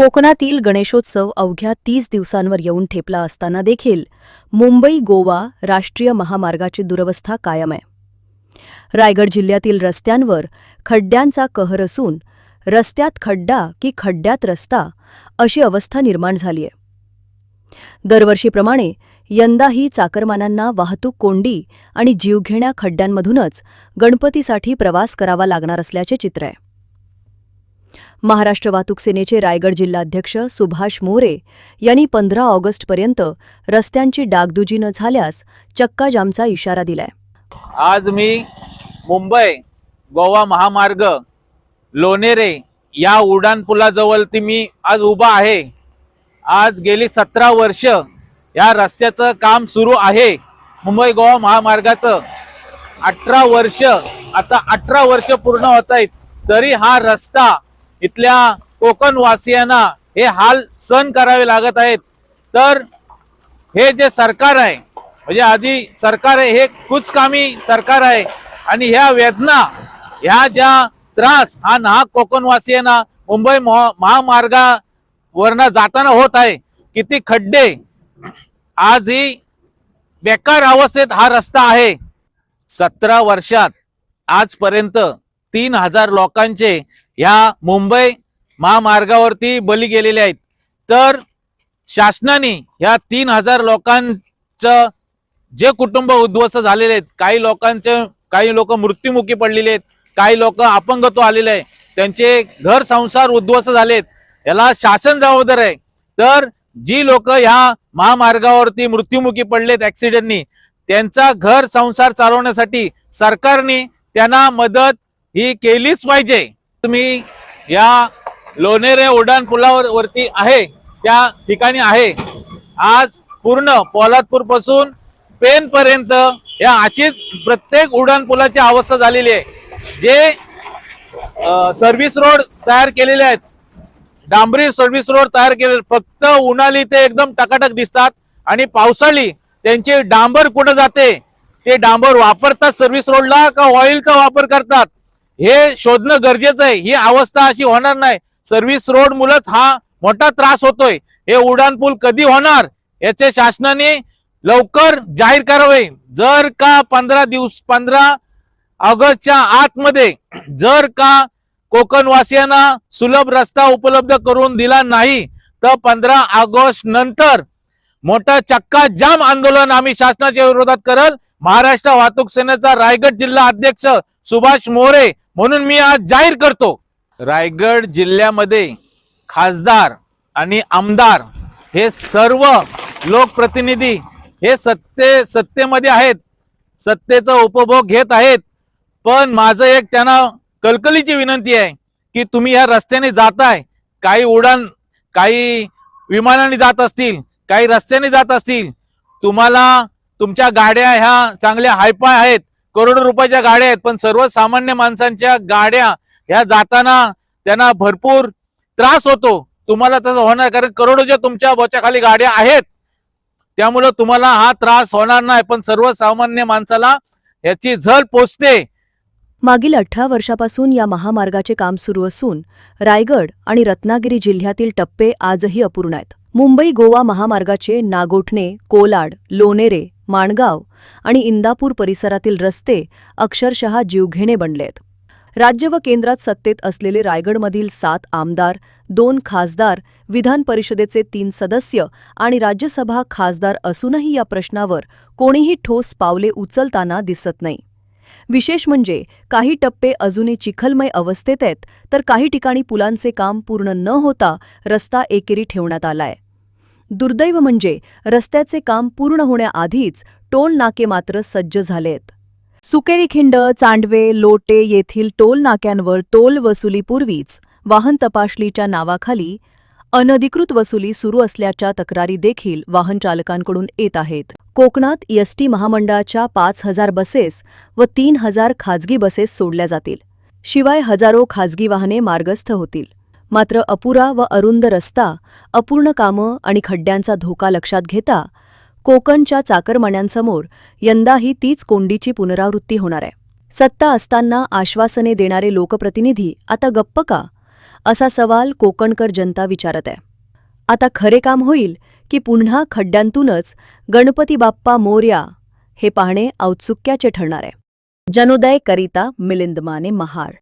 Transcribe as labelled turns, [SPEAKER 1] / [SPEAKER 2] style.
[SPEAKER 1] कोकणातील गणेशोत्सव अवघ्या तीस दिवसांवर येऊन ठेपला असताना देखील मुंबई गोवा राष्ट्रीय महामार्गाची दुरवस्था कायम आहे. रायगड जिल्ह्यातील रस्त्यांवर खड्ड्यांचा कहर असून रस्त्यात खड्डा की खड्ड्यात रस्ता अशी अवस्था निर्माण झाली आहे. दरवर्षीप्रमाणे यंदाही चाकरमानांना वाहतूक कोंडी आणि जीवघेण्या खड्ड्यांमधूनच गणपतीसाठी प्रवास करावा लागणार असल्याचे चित्र आहे. महाराष्ट्र वाहतूक सेनेचे रायगड जिल्हाध्यक्ष सुभाष मोरे यांनी पंधरा ऑगस्टपर्यंत रस्त्यांची डागदुजी न झाल्यास चक्काजामचा इशारा दिलाय.
[SPEAKER 2] आज मी मुंबई गोवा महामार्ग लोणेरे या उड्डाणपुलाजवळ ती मी आज उभा आहे. आज गेली सतरा वर्ष या रस्त्याचं काम सुरू आहे. मुंबई गोवा महामार्गाचं अठरा वर्ष आता अठरा वर्ष पूर्ण होत आहेत. तरी हा रस्ता इथल्या कोकणवासियांना हे हाल सहन करावे लागत आहेत. तर हे जे सरकार आहे म्हणजे आधी सरकार आहे हे कुचकामी सरकार आहे. आणि ह्या वेदना ह्या ज्या त्रास हा नाहक कोकणवासियांना मुंबई महा- महामार्गावरनं जाताना होत आहे. किती खड्डे. आजही बेकार अवस्थेत हा रस्ता आहे. सतरा वर्षात आजपर्यंत तीन हजार लोकांचे या मुंबई महामार्गावरती बली गेलेले आहेत. तर शासनाने ह्या तीन हजार लोकांचं जे कुटुंब उद्ध्वस्त झालेले आहेत काही लोकांचे काही लोक मृत्युमुखी पडलेले आहेत काही लोक अपंगत्व आलेले आहे त्यांचे घर संसार उद्ध्वस्त झालेत याला शासन जबाबदार आहे. तर जी लोक ह्या महामार्गावरती मृत्युमुखी पडलेत ऍक्सिडेंटनी त्यांचा घर संसार चालवण्यासाठी सरकारने त्यांना मदत ही केलीच पाहिजे. तुम्ही या लोणेरे उड्डाण पुलावर वरती आहे त्या ठिकाणी आहे. आज पूर्ण पोलादपूरपासून पेन पर्यंत या अशीच प्रत्येक उड्डाण पुलाची अवस्था झालेली आहे. जे सर्व्हिस रोड तयार केलेले आहेत डांबरी सर्व्हिस रोड तयार केले फक्त उन्हाळी ते एकदम टकाटक दिसतात आणि पावसाळी त्यांचे डांबर कुठं जाते ते डांबर वापरतात सर्व्हिस रोडला का ऑइलचा वापर करतात? हे शोधणं गरजेचं आहे. ही अवस्था अशी होणार नाही. सर्व्हिस रोड मुलंच हा मोठा त्रास होतोय. हे उड्डाण पूल कधी होणार? याचे शासनाने लवकर जाहीर करावे. जर का पंधरा दिवस पंधरा ऑगस्टच्या आतमध्ये जर का कोकणवासियांना सुलभ रस्ता उपलब्ध करून दिला नाही तर पंधरा ऑगस्ट नंतर मोठं चक्का जाम आंदोलन आम्ही शासनाच्या विरोधात करल. महाराष्ट्र वाहतूक सेनेचा रायगड जिल्हा अध्यक्ष सुभाष मोरे म्हणून मी आज जाहीर करतो रायगड जिल्ह्यामध्ये खासदार आणि आमदार हे सर्व लोकप्रतिनिधी हे सत्ते सत्तेमध्ये आहेत सत्तेचा उपभोग घेत आहेत. पण माझं एक त्यांना कलकलीची विनंती आहे की तुम्ही या रस्त्याने जाताय काही उडान काही विमानाने जात असतील काही रस्त्याने जात असतील तुम्हाला तुमच्या गाड्या ह्या चांगल्या हायपाय आहेत करोडो रुपयाच्या गाड्या आहेत पण सर्वसामान्य माणसांच्या गाड्या ह्या जाताना त्यांना भरपूर त्रास होतो. तुम्हाला तसं होणार कारण करोडोच्या तुमच्या बोच्याखाली गाड्या आहेत त्यामुळं तुम्हाला हा त्रास होणार नाही पण सर्वसामान्य माणसाला याची झल पोचते.
[SPEAKER 1] मागील अठरा वर्षापासून या महामार्गाचे काम सुरू असून रायगड आणि रत्नागिरी जिल्ह्यातील टप्पे आजही अपूर्ण आहेत. मुंबई गोवा महामार्गाचे नागोठणे कोलाड लोणेरे माणगाव आणि इंदापूर परिसरातील रस्ते अक्षरशः जीवघेणे बनलेत. राज्य व केंद्रात सत्तेत असलेले रायगडमधील सात आमदार दोन खासदार विधान परिषदेचे तीन सदस्य आणि राज्यसभा खासदार असूनही या प्रश्नावर कोणीही ठोस पावले उचलताना दिसत नाही. विशेष म्हणजे काही टप्पे अजूनही चिखलमय अवस्थेत आहेत तर काही ठिकाणी पुलांचे काम पूर्ण न होता रस्ता एकेरी ठेवण्यात आलाय. दुर्दैव म्हणजे रस्त्याचे काम पूर्ण होण्याआधीच टोल नाके मात्र सज्ज झालेत. सुकेरीखिंड चांडवे लोटे येथील टोल नाक्यांवर टोल वसुलीपूर्वीच वाहन तपासणीच्या नावाखाली अनधिकृत वसुली सुरू असल्याच्या तक्रारी देखील वाहन चालकांकडून येत आहेत. कोकणात एसटी महामंडळाच्या पाच हजार बसेस व तीन हजार खाजगी बसेस सोडल्या जातील. शिवाय हजारो खाजगी वाहने मार्गस्थ होतील. मात्र अपुरा व अरुंद रस्ता अपूर्ण कामं आणि खड्ड्यांचा धोका लक्षात घेता कोकणच्या चाकरमान्यांसमोर यंदाही तीच कोंडीची पुनरावृत्ती होणार आहे. सत्ता असताना आश्वासने देणारे लोकप्रतिनिधी आता गप्प का? असा सवाल कोकणकर जनता विचारत आहे. आता खरे काम होईल की पुन्हा खड्ड्यांतूनच गणपती बाप्पा मोर्या हे पाहणे औत्सुक्याचे ठरणार आहे. जनोदय करिता मिलिंद माने महार.